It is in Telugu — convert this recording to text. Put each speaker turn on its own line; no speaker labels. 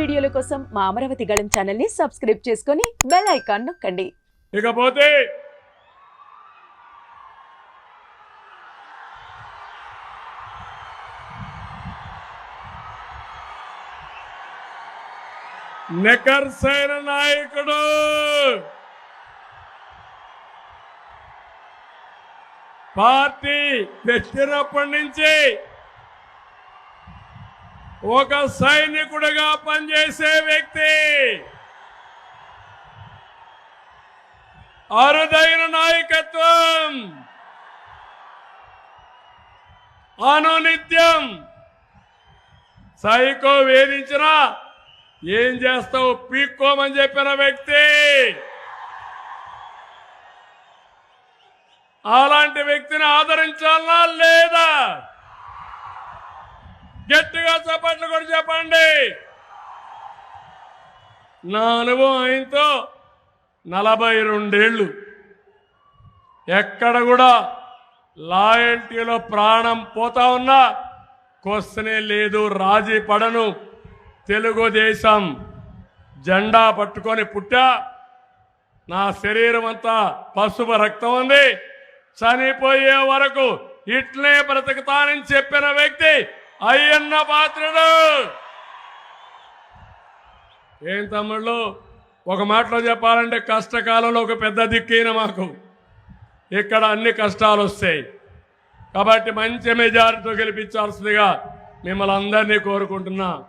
వీడియోల కోసం మా అమరావతి గళం ఛానల్ని సబ్స్క్రైబ్ చేసుకొని బెల్ ఐకాన్ నొక్కండి.
ఇకపోతే నెకర్సైన నాయకుడు. పార్టీ పెట్టినప్పటి నుంచి ఒక సైనికుడిగా పనిచేసే వ్యక్తి అరుదైన నాయకత్వం అనునిత్యం. సైకో వేధించినా ఏం చేస్తావు? పీక్కోమని చెప్పిన వ్యక్తి. అలాంటి వ్యక్తిని ఆదరించాలా? లేదా? నా అనుభవం ఆయనతో నలభై రెండేళ్ళు ఎక్కడ కూడా లాయల్టీలో ప్రాణం పోతా ఉన్నా క్వశ్చనే లేదు రాజీ పడను. తెలుగుదేశం జెండా పట్టుకొని పుట్టా. నా శరీరం అంతా పసుపు రక్తం ఉంది. చనిపోయే వరకు ఇట్లే బ్రతుకుతానని చెప్పిన వ్యక్తి అయ్యన్న పాత్రుడు. ఏం తమ్ముళ్ళు? ఒక మాటలో చెప్పాలంటే కష్టకాలంలో ఒక పెద్ద దిక్కైన మాకు. ఇక్కడ అన్ని కష్టాలు వస్తాయి కాబట్టి మంచి మెజారిటీతో గెలిపించాల్సిందిగా మిమ్మల్ని అందరినీ కోరుకుంటున్నా.